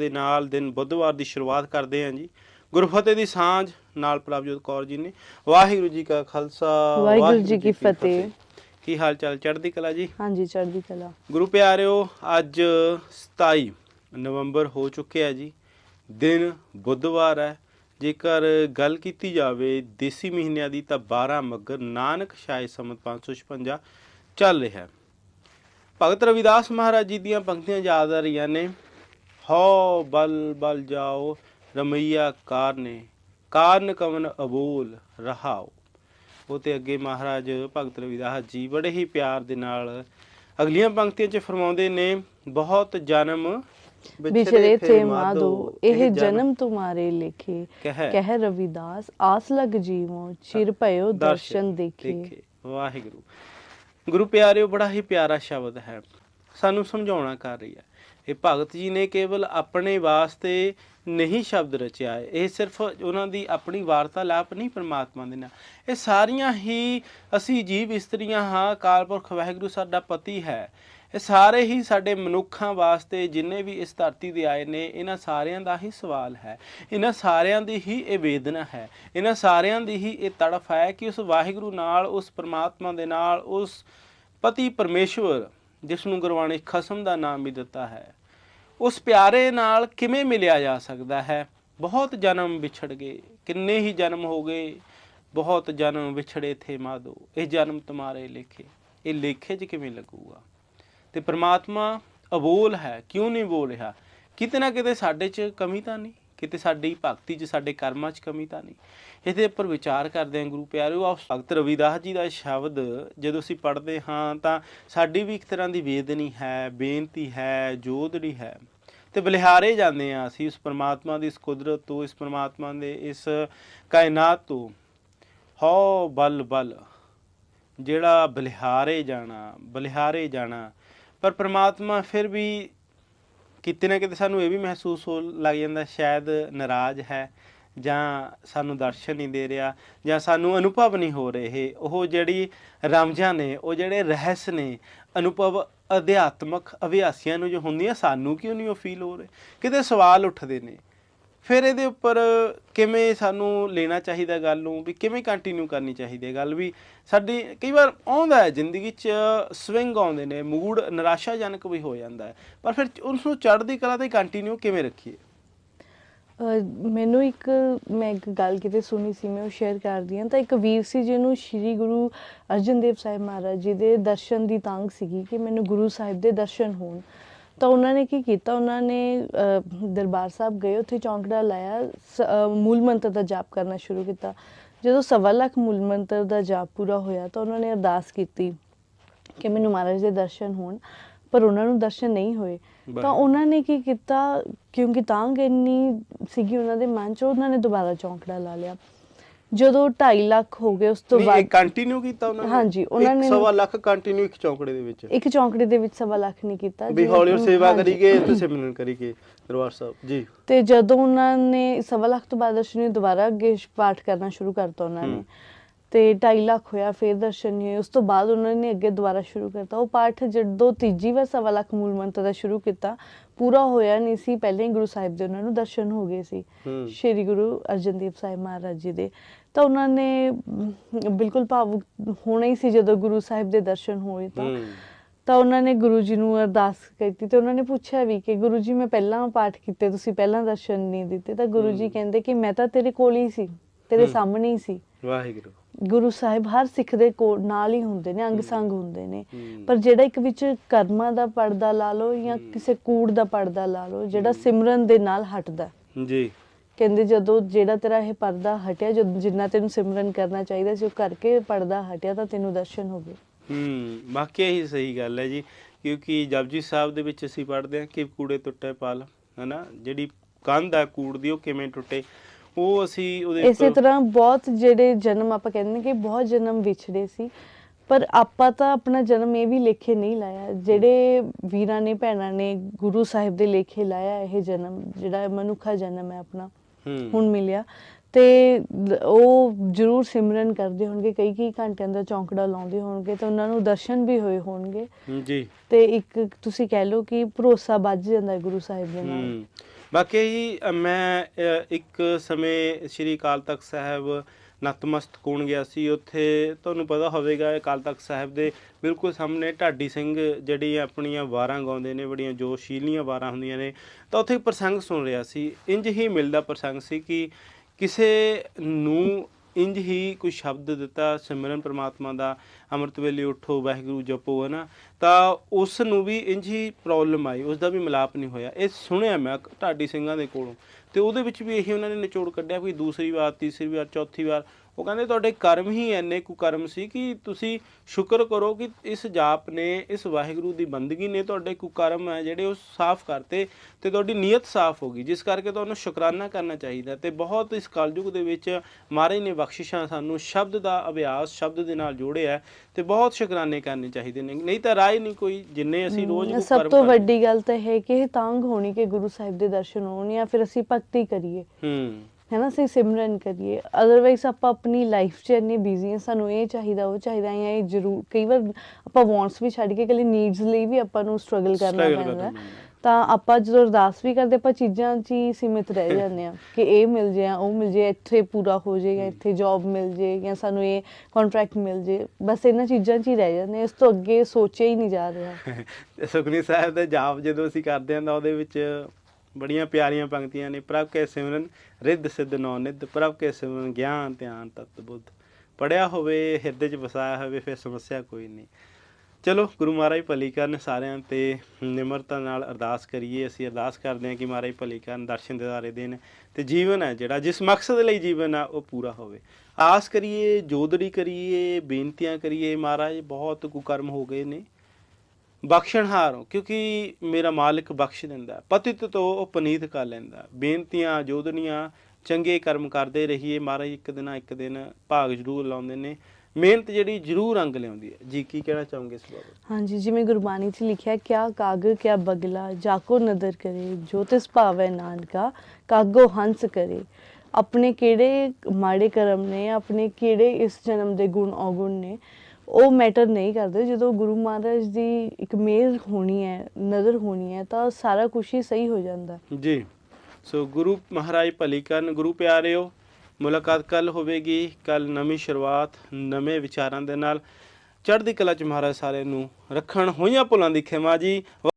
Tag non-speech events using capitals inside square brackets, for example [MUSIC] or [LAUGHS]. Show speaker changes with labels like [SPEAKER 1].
[SPEAKER 1] ਦੇ ਨਾਲ ਦਿਨ ਬੁੱਧਵਾਰ ਦੀ ਸ਼ੁਰੂਆਤ ਕਰਦੇ ਹਾਂ ਜੀ। ਗੁਰਫਤਿਹ ਦੀ ਸਾਂਝ ਨਾਲ ਪ੍ਰਭਜੋਤ ਕੌਰ ਜੀ ਨੇ। ਵਾਹਿਗੁਰੂ ਜੀ ਕਾ ਖਾਲਸਾ
[SPEAKER 2] ਵਾਹਿਗੁਰੂ ਜੀ ਕੀ ਫਤਿਹ।
[SPEAKER 1] ਕੀ ਹਾਲ ਚਾਲ ਚੜ੍ਹਦੀ ਕਲਾ ਜੀ?
[SPEAKER 2] ਹਾਂਜੀ ਚੜ੍ਹਦੀ ਕਲਾ।
[SPEAKER 1] ਗੁਰੂ ਪਿਆਰਿਓ ਅੱਜ 27 ਨਵੰਬਰ ਹੋ ਚੁੱਕਿਆ ਜੀ। ਦਿਨ ਬੁੱਧਵਾਰ ਹੈ। ਜੇਕਰ ਗੱਲ ਕੀਤੀ ਜਾਵੇ ਦੇਸੀ ਮਹੀਨਿਆਂ ਦੀ ਤਾਂ 12 ਮੱਗਰ ਨਾਨਕ ਸ਼ਾਇ ਸਮਤ 556 ਚੱਲ ਰਿਹਾ। ਹੈ ਭਗਤ ਰਵਿਦਾਸ ਮਹਾਰਾਜ ਜੀ ਦੀਆਂ ਪੰਕਤੀਆਂ ਯਾਦ ਆ ਰਹੀਆਂ ਨੇ। ਹਉ ਬਲ ਬਲ ਜਾਓ ਰਮਈਆ ਕਾਰਨੇ ਕਾਰਨ ਕਵਨ ਅਬੋਲ ਰਹਾਓ। ਉਹ ਤੇ ਅੱਗੇ ਮਹਾਰਾਜ ਭਗਤ ਰਵਿਦਾਸ ਜੀ ਬੜੇ ਹੀ ਪਿਆਰ ਦੇ ਨਾਲ ਅਗਲੀਆਂ ਪੰਕਤੀਆਂ 'ਚ ਫਰਮਾਉਂਦੇ ਨੇ ਬਹੁਤ ਜਨਮ
[SPEAKER 2] ਵਿਚਰੇ ਥੇ ਮਾਦੋ ਇਹ ਜਨਮ ਤੁਮਾਰੇ ਲਿਖੇ।
[SPEAKER 1] ਕਹਿ।
[SPEAKER 2] ਕਹਿ ਰਵਿਦਾਸ ਆਸ ਲਗ ਜੀਵੋ ਚਿਰ ਭਇਓ ਦਰਸ਼ਨ ਦੇਖੇ।
[SPEAKER 1] ਵਾਹਿਗੁਰੂ। ਗੁਰੂ ਪਿਆਰਿਓ ਬੜਾ ਹੀ ਪਿਆਰਾ ਸ਼ਬਦ ਹੈ। ਸਾਨੂੰ ਸਮਝਾਉਣਾ ਕਰ ਰਹੀ ਹੈ। ਇਹ ਭਗਤ ਜੀ ਨੇ ਕੇਵਲ ਆਪਣੇ ਵਾਸਤੇ ਨਹੀਂ ਸ਼ਬਦ ਰਚਿਆ ਹੈ। ਇਹ ਸਿਰਫ ਉਹਨਾਂ ਦੀ ਆਪਣੀ ਵਾਰਤਾਲਾਪ ਨਹੀਂ, ਪਰਮਾਤਮਾ ਦੇ ਨਾਲ। ਇਹ ਸਾਰੀਆਂ ਹੀ ਅਸੀਂ ਜੀਵ ਇਸਤਰੀਆਂ ਹਾਂ ਕਾਲਪੁਰਖ ਵਾਹਿਗੁਰੂ ਸਾਡਾ ਪਤੀ ਹੈ। ਇਹ ਸਾਰੇ ਹੀ ਸਾਡੇ ਮਨੁੱਖਾਂ ਵਾਸਤੇ ਜਿੰਨੇ ਵੀ ਇਸ ਧਰਤੀ ਦੇ ਆਏ ਨੇ, ਇਹਨਾਂ ਸਾਰਿਆਂ ਦਾ ਹੀ ਸਵਾਲ ਹੈ। ਇਹਨਾਂ ਸਾਰਿਆਂ ਦੀ ਹੀ ਇਹ ਵੇਦਨਾ ਹੈ। ਇਹਨਾਂ ਸਾਰਿਆਂ ਦੀ ਹੀ ਇਹ ਤੜਫ ਹੈ ਕਿ ਉਸ ਵਾਹਿਗੁਰੂ ਨਾਲ, ਉਸ ਪਰਮਾਤਮਾ ਦੇ ਨਾਲ, ਉਸ ਪਤੀ ਪਰਮੇਸ਼ਵਰ ਜਿਸ ਨੂੰ ਗੁਰਬਾਣੀ ਖਸਮ ਦਾ ਨਾਮ ਵੀ ਦਿੱਤਾ ਹੈ। ਉਸ ਪਿਆਰੇ ਨਾਲ ਕਿਵੇਂ ਮਿਲਿਆ ਜਾ ਸਕਦਾ ਹੈ? ਬਹੁਤ ਜਨਮ ਵਿਛੜ ਗਏ। ਕਿੰਨੇ ਹੀ ਜਨਮ ਹੋ ਗਏ। ਬਹੁਤ ਜਨਮ ਵਿਛੜੇ ਥੇ ਮਾਦੋ ਇਹ ਜਨਮ ਤੁਮਾਰੇ ਲੇਖੇ। ਇਹ ਲੇਖੇ 'ਚ ਕਿਵੇਂ ਲੱਗੂਗਾ? ਤੇ ਪ੍ਰਮਾਤਮਾ ਅਬੋਲ ਹੈ। ਕਿਉਂ ਨਹੀਂ ਬੋਲ ਰਿਹਾ? ਕਿਤੇ ਨਾ ਕਿਤੇ ਸਾਡੇ 'ਚ ਕਮੀ ਤਾਂ ਨਹੀਂ? ਕਿਤੇ ਸਾਡੀ ਭਗਤੀ 'ਚ, ਸਾਡੇ ਕਰਮਾਂ 'ਚ ਕਮੀ ਤਾਂ ਨਹੀਂ। ਇਹਦੇ ਉੱਪਰ ਵਿਚਾਰ ਕਰਦੇ ਹਾਂ ਗੁਰੂ ਪਿਆਰਿਓ ਆਪ ਭਗਤ ਰਵਿਦਾਸ ਜੀ ਦਾ ਸ਼ਬਦ ਜਦੋਂ ਅਸੀਂ ਪੜ੍ਹਦੇ ਹਾਂ ਤਾਂ ਸਾਡੀ ਵੀ ਇੱਕ ਤਰ੍ਹਾਂ ਦੀ ਵੇਦਨੀ ਹੈ, ਬੇਨਤੀ ਹੈ ਜੋਦੜੀ ਹੈ। ਤੇ ਬਲਿਹਾਰੇ ਜਾਂਦੇ ਆ ਅਸੀਂ ਉਸ ਪਰਮਾਤਮਾ ਦੀ, ਇਸ ਕੁਦਰਤ ਤੋਂ, ਇਸ ਪਰਮਾਤਮਾ ਦੇ, ਇਸ ਕਾਇਨਾਤ ਤੋਂ। ਹਉ ਬਲ ਬਲ, ਜਿਹੜਾ ਬਲਿਹਾਰੇ ਜਾਣਾ ਬਲਿਹਾਰੇ ਜਾਣਾ, ਪਰ ਪ੍ਰਮਾਤਮਾ ਫਿਰ ਵੀ ਕਿਤੇ ਨਾ ਕਿਤੇ ਸਾਨੂੰ ਇਹ ਵੀ ਮਹਿਸੂਸ ਹੋ ਲੱਗ ਜਾਂਦਾ ਸ਼ਾਇਦ ਨਾਰਾਜ਼ ਹੈ ਜਾਂ ਸਾਨੂੰ ਦਰਸ਼ਨ ਨਹੀਂ ਦੇ ਰਿਹਾ ਜਾਂ ਸਾਨੂੰ ਅਨੁਭਵ ਨਹੀਂ ਹੋ ਰਹੇ। ਉਹ ਜਿਹੜੀ ਰਮਜਾਂ ਨੇ, ਉਹ ਜਿਹੜੇ ਰਹੱਸ ਨੇ, ਅਨੁਭਵ ਅਧਿਆਤਮਕ ਅਭਿਆਸੀਆਂ ਨੂੰ ਜੋ ਹੁੰਦੀਆਂ, ਸਾਨੂੰ ਕਿਉਂ ਨਹੀਂ ਉਹ ਫੀਲ ਹੋ ਰਹੇ? ਕਿਤੇ ਸਵਾਲ ਉੱਠਦੇ ਨੇ। ਫਿਰ ਇਹਦੇ ਉੱਪਰ ਕਿਵੇਂ ਸਾਨੂੰ ਲੈਣਾ ਚਾਹੀਦਾ ਗੱਲ ਨੂੰ, ਵੀ ਕਿਵੇਂ ਕੰਟੀਨਿਊ ਕਰਨੀ ਚਾਹੀਦੀ ਹੈ ਗੱਲ? ਵੀ ਸਾਡੀ ਕਈ ਵਾਰ ਆਉਂਦਾ ਹੈ ਜ਼ਿੰਦਗੀ 'ਚ ਸਵਿੰਗ ਆਉਂਦੇ ਨੇ ਮੂਡ ਨਿਰਾਸ਼ਾਜਨਕ ਵੀ ਹੋ ਜਾਂਦਾ ਹੈ, ਪਰ ਫਿਰ ਉਸ ਨੂੰ ਚੜ੍ਹਦੀ ਕਲਾ ਤੇ ਕੰਟੀਨਿਊ ਕਿਵੇਂ ਰੱਖੀਏ?
[SPEAKER 2] ਮੈਨੂੰ ਇੱਕ, ਮੈਂ ਇੱਕ ਗੱਲ ਕਿਤੇ ਸੁਣੀ ਸੀ, ਮੈਂ ਉਹ ਸ਼ੇਅਰ ਕਰਦੀ ਹਾਂ। ਤਾਂ ਇੱਕ ਵੀਰ ਸੀ ਜਿਹਨੂੰ ਸ੍ਰੀ ਗੁਰੂ ਅਰਜਨ ਦੇਵ ਸਾਹਿਬ ਮਹਾਰਾਜ ਜੀ ਦੇ ਦਰਸ਼ਨ ਦੀ ਤੰਗ ਸੀਗੀ ਕਿ ਮੈਨੂੰ ਗੁਰੂ ਸਾਹਿਬ ਦੇ ਦਰਸ਼ਨ ਹੋਣ। ਤਾਂ ਉਹਨਾਂ ਨੇ ਕੀ ਕੀਤਾ? ਉਹਨਾਂ ਨੇ ਦਰਬਾਰ ਸਾਹਿਬ ਗਏ ਉੱਥੇ ਚੌਂਕੜਾ ਲਾਇਆ ਮੂਲ ਮੰਤਰ ਦਾ ਜਾਪ ਕਰਨਾ ਸ਼ੁਰੂ ਕੀਤਾ। ਜਦੋਂ ਸਵਾ ਲੱਖ ਮੂਲ ਮੰਤਰ ਦਾ ਜਾਪ ਪੂਰਾ ਹੋਇਆ ਤਾਂ ਉਹਨਾਂ ਨੇ ਅਰਦਾਸ ਕੀਤੀ ਕਿ ਮੈਨੂੰ ਮਹਾਰਾਜ ਦੇ ਦਰਸ਼ਨ ਹੋਣ ਪਰ ਉਹਨਾਂ ਨੂੰ ਦਰਸ਼ਨ ਨਹੀਂ ਹੋਏ। ਤਾਂ। ਉਹਨਾਂ ਨੇ ਕੀ ਕੀਤਾ? ਕਿਉਂਕਿ ਤਾਂਗ ਇੰਨੀ ਸੀਗੀ ਉਹਨਾਂ ਦੇ ਮਨ 'ਚ ਉਹਨਾਂ ਨੇ ਦੁਬਾਰਾ ਚੌਂਕੜਾ ਲਾ ਲਿਆ। ਜਦੋਂ 2.5 ਲੱਖ ਹੋ ਗਏ ਉਸ ਤੋਂ
[SPEAKER 1] ਨਹੀਂ ਇਹ
[SPEAKER 2] ਬਾਅਦ
[SPEAKER 1] ਕੰਟੀਨਿਊ ਕੀਤਾ ਉਹਨਾਂ ਨੇ?
[SPEAKER 2] ਹਾਂਜੀ, ਉਹਨਾਂ ਨੇ-
[SPEAKER 1] ਸਵਾ ਲੱਖ ਕੰਟੀਨਿਊ ਇੱਕ ਚੌਂਕੜੇ ਦੇ ਵਿੱਚ?
[SPEAKER 2] ਇੱਕ ਚੌਂਕੜੇ ਦੇ ਵਿੱਚ ਸਵਾ ਲੱਖ ਨਹੀਂ ਕੀਤਾ
[SPEAKER 1] ਵੀ ਹੌਲੀ ਹੌਲੀ ਸੇਵਾ। ਕਰੀਗੇ ਤੇ ਸਿਮਰਨ ਕਰੀਗੇ ਦਰਬਾਰ ਸਾਹਿਬ ਜੀ।
[SPEAKER 2] ਤੇ ਜਦੋਂ ਉਹਨਾਂ ਨੇ ਸਵਾ ਲੱਖ ਤੋਂ ਬਾਅਦ ਹੋਏ, ਦੁਬਾਰਾ ਅੱਗੇ ਪਾਠ ਕਰਨਾ ਸ਼ੁਰੂ ਕਰਤਾ ਉਹਨਾਂ ਨੇ। ਤੇ 2.5 ਲੱਖ ਹੋਇਆ ਫਿਰ ਦਰਸ਼ਨ ਨਹੀਂ ਹੋਏ ਉਸ ਤੋਂ ਬਾਅਦ ਉਹਨਾਂ ਨੇ ਅੱਗੇ ਦੁਬਾਰਾ ਸ਼ੁਰੂ ਕਰਤਾ। ਉਹ ਪਾਠ ਜਦੋਂ ਤੀਜੀ ਵਾਰ ਸਵਾ ਲੱਖ ਮੂਲ ਮੰਤਰ ਦਾ ਸ਼ੁਰੂ ਕੀਤਾ ਪੂਰਾ ਹੋਇਆ ਨਹੀਂ ਸੀ। ਪਹਿਲੇ ਹੀ ਗੁਰੂ ਸਾਹਿਬ ਦੇ ਉਹਨਾਂ ਨੂੰ ਦਰਸ਼ਨ ਹੋ ਗਏ ਸੀ। ਸ਼੍ਰੀ ਗੁਰੂ ਅਰਜਨ ਦੇਵ ਸਾਹਿਬ ਮਹਾਰਾਜ ਜੀ ਦੇ। ਤਾਂ ਉਹਨਾਂ ਨੇ ਬਿਲਕੁਲ ਭਾਵੁਕ ਹੋਣਾ ਹੀ ਸੀ ਜਦੋਂ ਗੁਰੂ ਸਾਹਿਬ ਦੇ ਦਰਸ਼ਨ ਹੋਏ ਤਾਂ ਤਾਂ ਉਹਨਾਂ ਨੇ ਗੁਰੂ ਜੀ ਨੂੰ ਅਰਦਾਸ ਕੀਤੀ ਤੇ ਉਹਨਾਂ ਨੇ ਪੁੱਛਿਆ ਵੀ ਕਿ ਗੁਰੂ ਜੀ ਮੈਂ ਪਹਿਲਾਂ ਪਾਠ ਕੀਤੇ ਤੁਸੀਂ ਪਹਿਲਾਂ ਦਰਸ਼ਨ ਨਹੀਂ ਦਿੱਤੇ ਤਾਂ ਗੁਰੂ ਜੀ। ਕਹਿੰਦੇ ਕਿ ਮੈਂ ਤਾਂ ਤੇਰੇ ਕੋਲ ਹੀ ਸੀ ਤੇਰੇ
[SPEAKER 1] ਹਮ।
[SPEAKER 2] ਸਾਹਮਣੇ ਹੀ ਸੀ
[SPEAKER 1] ਵਾਹਿਗੁਰੂ
[SPEAKER 2] ਗੁਰੂ ਸਾਹਿਬ ਹਰ ਸਿੱਖ ਦੇ ਕੋਲ ਨਾਲ ਹੀ ਹੁੰਦੇ ਨੇ ਅੰਗ ਸੰਗ ਹੁੰਦੇ ਨੇ। ਪਰ ਜਿਹੜਾ ਇੱਕ ਵਿੱਚ ਕਰਮਾਂ ਦਾ ਪਰਦਾ ਲਾ ਲਓ ਜਾਂ। ਕਿਸੇ ਕੂੜ ਦਾ ਪਰਦਾ ਲਾ ਲਓ ਜਿਹੜਾ। ਸਿਮਰਨ ਦੇ ਨਾਲ ਹਟਦਾ
[SPEAKER 1] ਜੀ
[SPEAKER 2] ਕਹਿੰਦੇ ਜਦੋਂ ਜਿਹੜਾ ਤੇਰਾ ਇਹ ਪਰਦਾ ਹਟਿਆ ਜਦੋਂ ਜਿੰਨਾ ਤੈਨੂੰ ਸਿਮਰਨ ਕਰਨਾ ਚਾਹੀਦਾ ਸੀ ਉਹ ਕਰਕੇ ਪਰਦਾ ਹਟਿਆ ਤਾਂ ਤੈਨੂੰ ਦਰਸ਼ਨ ਹੋ ਗਏ।
[SPEAKER 1] ਹੂੰ ਵਾਕਿਆ ਹੀ ਸਹੀ ਗੱਲ ਹੈ ਜੀ ਕਿਉਂਕਿ ਜਪਜੀ ਸਾਹਿਬ ਦੇ ਵਿੱਚ ਅਸੀਂ ਪੜ੍ਹਦੇ ਹਾਂ ਕਿ ਕੂੜੇ ਟੁੱਟੇ ਪਲ ਹਨਾ? ਜਿਹੜੀ ਕੰਧ ਹੈ ਕੂੜ ਦੀ ਉਹ ਕਿਵੇਂ ਟੁੱਟੇ? ਉਹ ਅਸੀਂ ਉਹਦੇ
[SPEAKER 2] ਇਸੇ ਤਰ੍ਹਾਂ ਬਹੁਤ ਜਿਹੜੇ ਜਨਮ ਆਪਾਂ ਕਹਿੰਦੇ ਨੇ ਕਿ ਬਹੁਤ ਜਨਮ ਵਿਛੜੇ ਸੀ ਪਰ ਆਪਾਂ ਤਾਂ ਆਪਣਾ ਜਨਮ ਇਹ ਵੀ ਲੇਖੇ ਨਹੀਂ ਲਾਇਆ। ਜਿਹੜੇ ਵੀਰਾਂ ਨੇ ਭੈਣਾਂ ਨੇ ਗੁਰੂ ਸਾਹਿਬ ਦੇ ਲੇਖੇ ਲਾਇਆ ਇਹ ਜਨਮ ਜਿਹੜਾ ਮਨੁੱਖਾ ਜਨਮ ਹੈ ਆਪਣਾ। ਹੁਣ ਮਿਲਿਆ। ਤੇ ਉਹ ਜ਼ਰੂਰ ਸਿਮਰਨ ਕਰਦੇ ਹੋਣਗੇ ਕਈ ਕਈ ਘੰਟਿਆਂ ਦਾ ਚੌਂਕੜਾ ਲਾਉਂਦੇ ਹੋਣਗੇ ਤੇ ਉਹਨਾਂ ਨੂੰ ਦਰਸ਼ਨ ਵੀ ਹੋਏ ਹੋਣਗੇ।
[SPEAKER 1] ਜੀ।
[SPEAKER 2] ਤੇ ਇੱਕ ਤੁਸੀਂ ਕਹਿ ਲਓ ਕਿ ਭਰੋਸਾ ਵੱਜ ਜਾਂਦਾ ਹੈ ਗੁਰੂ ਸਾਹਿਬ ਦੇ ਨਾਲ।
[SPEAKER 1] ਬਾਕੀ ਮੈਂ ਇੱਕ ਸਮੇਂ ਸ੍ਰੀ ਅਕਾਲ ਤਖਤ ਸਾਹਿਬ ਨਤਮਸਤਕ ਹੋਣ ਗਿਆ ਸੀ। ਉੱਥੇ ਤੁਹਾਨੂੰ ਪਤਾ ਹੋਵੇਗਾ ਅਕਾਲ ਤਖਤ ਸਾਹਿਬ ਦੇ ਬਿਲਕੁਲ ਸਾਹਮਣੇ ਢਾਡੀ ਸਿੰਘ ਜਿਹੜੀ ਆਪਣੀਆਂ ਵਾਰਾਂ ਗਾਉਂਦੇ ਨੇ, ਬੜੀਆਂ ਜੋਸ਼ੀਲੀਆਂ ਵਾਰਾਂ ਹੁੰਦੀਆਂ ਨੇ, ਤਾਂ ਉੱਥੇ ਪ੍ਰਸੰਗ ਸੁਣ ਰਿਹਾ ਸੀ। ਇੰਜ ਹੀ ਮਿਲਦਾ ਪ੍ਰਸੰਗ ਸੀ ਕਿ ਕਿਸੇ ਨੂੰ ਇੰਜ ਹੀ ਕੋਈ ਸ਼ਬਦ ਦਿੱਤਾ, ਸਿਮਰਨ ਪ੍ਰਮਾਤਮਾ ਦਾ, ਅੰਮ੍ਰਿਤ ਵੇਲੇ ਉਠੋ, ਵਾਹਿਗੁਰੂ ਜਪੋ, ਹੈ ਨਾ? ਤਾਂ ਉਸ ਨੂੰ ਵੀ ਇੰਜ ਹੀ ਪ੍ਰੋਬਲਮ ਆਈ ਉਸ ਦਾ ਵੀ ਮਿਲਾਪ ਨਹੀਂ ਹੋਇਆ। ਇਹ ਸੁਣਿਆ ਮੈਂ ਢਾਡੀ ਸਿੰਘਾਂ ਦੇ ਕੋਲੋਂ। ਤੇ ਉਹਦੇ ਵਿੱਚ ਵੀ ਇਹੀ ਉਹਨਾਂ ਨੇ ਨਿਚੋੜ ਕੱਢਿਆ ਵੀ ਦੂਸਰੀ ਵਾਰ, ਤੀਸਰੀ ਵਾਰ, ਚੌਥੀ ਵਾਰ ਉਹ ਕਹਿੰਦੇ ਤੁਹਾਡੇ ਕਰਮ ਹੀ ਐਨੇ ਕੁ ਕਰਮ ਸੀ ਕਿ ਤੁਸੀਂ ਸ਼ੁਕਰ ਕਰੋ ਕਿ ਇਸ ਜਾਪ ਨੇ ਇਸ ਵਾਹਿਗੁਰੂ ਦੀ ਬੰਦਗੀ ਨੇ ਤੁਹਾਡੇ ਕੁ ਕਰਮ ਹੈ ਜਿਹੜੇ ਉਹ ਸਾਫ਼ ਕਰਤੇ ਤੇ ਤੁਹਾਡੀ ਨੀਅਤ ਸਾਫ਼ ਹੋ ਗਈ ਜਿਸ ਕਰਕੇ ਤੁਹਾਨੂੰ ਸ਼ੁਕਰਾਨਾ ਕਰਨਾ ਚਾਹੀਦਾ ਤੇ ਬਹੁਤ ਇਸ ਕਲਯੁਗ ਦੇ ਵਿੱਚ ਮਹਾਰਾਜ ਨੇ ਬਖਸ਼ਿਸ਼ਾਂ ਸਾਨੂੰ ਸ਼ਬਦ ਦਾ ਅਭਿਆਸ ਸ਼ਬਦ ਦੇ ਨਾਲ ਜੋੜਿਆ ਹੈ ਤੇ ਬਹੁਤ ਸ਼ੁਕਰਾਨੇ ਕਰਨੇ ਚਾਹੀਦੇ ਨੇ। ਨਹੀਂ ਤਾਂ ਰਾਹ ਹੀ ਨਹੀਂ ਕੋਈ ਜਿੰਨੇ ਅਸੀਂ ਰੋਜ਼
[SPEAKER 2] ਹਮ,
[SPEAKER 1] ਕੁ
[SPEAKER 2] ਸਭ ਤੋਂ ਵੱਡੀ ਗੱਲ ਤਾਂ ਇਹ ਕਿ ਤਾਂਗ ਹੋਣੀ ਕਿ ਗੁਰੂ ਸਾਹਿਬ ਦੇ ਦਰਸ਼ਨ ਹੋਣ ਜਾਂ ਫਿਰ ਅਸੀਂ ਭਗਤੀ ਕਰੀਏ।
[SPEAKER 1] ਹੂੰ
[SPEAKER 2] ਹੈ ਨਾ ਅਸੀਂ ਸਿਮਰਨ ਕਰੀਏ ਅਦਰਵਾਈਜ਼ ਆਪਾਂ ਆਪਣੀ ਲਾਈਫ 'ਚ ਇੰਨੇ ਬਿਜ਼ੀ ਹਾਂ ਸਾਨੂੰ ਇਹ ਚਾਹੀਦਾ ਉਹ ਚਾਹੀਦਾ ਜਾਂ ਇਹ ਜ਼ਰੂਰ ਕਈ ਵਾਰ ਆਪਾਂ ਵਾਂਟਸ ਵੀ ਛੱਡ ਕੇ ਕੱਲੀ ਨੀਡਸ ਲਈ ਵੀ ਆਪਾਂ ਨੂੰ ਸਟਰਗਲ ਕਰਨਾ ਪੈਂਦਾ। ਤਾਂ ਆਪਾਂ ਜਦੋਂ ਅਰਦਾਸ ਵੀ ਕਰਦੇ ਆਪਾਂ ਚੀਜ਼ਾਂ 'ਚ ਹੀ ਸੀਮਿਤ ਰਹਿ ਜਾਂਦੇ ਆ ਕਿ ਇਹ ਮਿਲ ਜੇ ਉਹ ਮਿਲ ਜੇ ਇੱਥੇ ਪੂਰਾ ਹੋ ਜੇ ਜਾਂ ਇੱਥੇ ਜੌਬ ਮਿਲ ਜੇ ਜਾਂ ਸਾਨੂੰ ਇਹ ਕੰਟਰੈਕਟ ਮਿਲ ਜੇ ਬਸ ਇਹਨਾਂ ਚੀਜ਼ਾਂ 'ਚ ਹੀ ਰਹਿ ਜਾਂਦੇ। ਇਸ ਤੋਂ ਅੱਗੇ ਸੋਚਿਆ ਹੀ ਨਹੀਂ ਜਾ ਰਿਹਾ [LAUGHS]
[SPEAKER 1] ਸੁਖਨੀ ਸਾਹਿਬ ਦਾ ਜਾਪ ਜਦੋਂ ਅਸੀਂ ਕਰਦੇ ਹਾਂ ਤਾਂ ਉਹਦੇ ਵਿੱਚ ਬੜੀਆਂ ਪਿਆਰੀਆਂ ਪੰਕਤੀਆਂ ਨੇ। ਪ੍ਰਭ ਕੇ ਸਿਮਰਨ ਰਿੱਧ ਸਿੱਧ ਨੌ ਨਿੱਧ, ਪ੍ਰਭ ਕੇ ਸਿਮਰਨ ਗਿਆਨ ਧਿਆਨ ਤਤ ਬੁੱਧ। ਪੜਿਆ ਹੋਵੇ, ਹਿਰਦੇ 'ਚ ਵਸਾਇਆ ਹੋਵੇ, ਫਿਰ ਸਮੱਸਿਆ ਕੋਈ ਨਹੀਂ। ਚਲੋ, ਗੁਰੂ ਮਹਾਰਾਜ ਭਲੀ ਕਰਨ ਸਾਰਿਆਂ ਤੇ ਨਿਮਰਤਾ ਨਾਲ ਅਰਦਾਸ ਕਰੀਏ। ਅਸੀਂ ਅਰਦਾਸ ਕਰਦੇ ਹਾਂ ਕਿ ਮਹਾਰਾਜ ਭਲੀ ਕਰਨ, ਦਰਸ਼ਨ ਦਿਦਾਰੇ ਦੇਣ ਤੇ ਜੀਵਨ ਹੈ ਜਿਹੜਾ, ਜਿਸ ਮਕਸਦ ਲਈ ਜੀਵਨ ਆ, ਉਹ ਪੂਰਾ ਹੋਵੇ। ਆਸ ਕਰੀਏ ਜੋਦੜੀ ਕਰੀਏ, ਬੇਨਤੀਆਂ ਕਰੀਏ। ਮਹਾਰਾਜ, ਬਹੁਤ ਕੁਕਰਮ ਹੋ ਗਏ ਨੇ। ਬਖਸ਼ਣਹਾਰ ਹੋ ਕਿਉਂਕਿ ਮੇਰਾ ਮਾਲਕ ਬਖਸ਼ ਦਿੰਦਾ ਪਤਿਤ ਤੋਂ ਉਹ ਪਨੀਤ ਕਰ ਲੈਂਦਾ ਜੋਦਣੀਆਂ ਜੋਦਨੀਆਂ ਚੰਗੇ ਕਰਮ ਕਰਦੇ ਰਹੀਏ। ਮਹਾਰਾਜ ਇੱਕ ਦਿਨ ਇੱਕ ਦਿਨ ਭਾਗ ਜ਼ਰੂਰ ਲਾਉਂਦੇ ਨੇ। ਮਿਹਨਤ ਜਿਹੜੀ ਜ਼ਰੂਰ ਰੰਗ ਲਿਆਉਂਦੀ ਹੈ। ਜੀ, ਕੀ ਕਹਿਣਾ ਚਾਹੋਗੇ ਇਸ ਬਾਬਤ?
[SPEAKER 2] ਹਾਂਜੀ, ਜਿਵੇਂ ਗੁਰਬਾਣੀ 'ਚ ਲਿਖਿਆ ਕਿਆ ਕਾਗ, ਕਿਆ ਬਗਲਾ, ਜਾਕੋ ਨਦਰ ਕਰੇ, ਜੋ ਤਿਸ ਭਾਵੈ ਨਾਨਕਾ, ਕਾਗੋ ਹੰਸ ਕਰੇ। ਆਪਣੇ ਕਿਹੜੇ ਮਾੜੇ ਕਰਮ ਨੇ, ਆਪਣੇ ਕਿਹੜੇ ਇਸ ਜਨਮ ਦੇ ਗੁਣ ਔਗੁਣ ਨੇ ਉਹ ਮੈਟਰ ਨਹੀਂ ਕਰਦੇ। ਜਦੋਂ ਗੁਰੂ ਮਹਾਰਾਜ ਦੀ ਇੱਕ ਮਿਹਰ ਹੋਣੀ ਹੈ, ਨਜ਼ਰ ਹੋਣੀ ਹੈ, ਤਾਂ ਸਾਰਾ ਕੁਝ ਹੀ ਸਹੀ ਹੋ ਜਾਂਦਾ।
[SPEAKER 1] ਜੀ। ਸੋ ਗੁਰੂ ਮਹਾਰਾਜ ਭਲੀ ਕਰਨ, ਗੁਰੂ ਪਿਆਰਿਓ, ਮੁਲਾਕਾਤ ਕੱਲ ਹੋਵੇਗੀ। ਕੱਲ ਨਵੀਂ ਸ਼ੁਰੂਆਤ, ਨਵੇਂ ਵਿਚਾਰਾਂ ਦੇ ਨਾਲ। ਚੜ੍ਹਦੀ ਕਲਾ ਚ ਮਹਾਰਾਜ ਸਾਰੇ ਨੂੰ ਰੱਖਣ ਹੋਈਆਂ ਭੁੱਲਾਂ ਦੀ ਖਿਮਾ ਜੀ।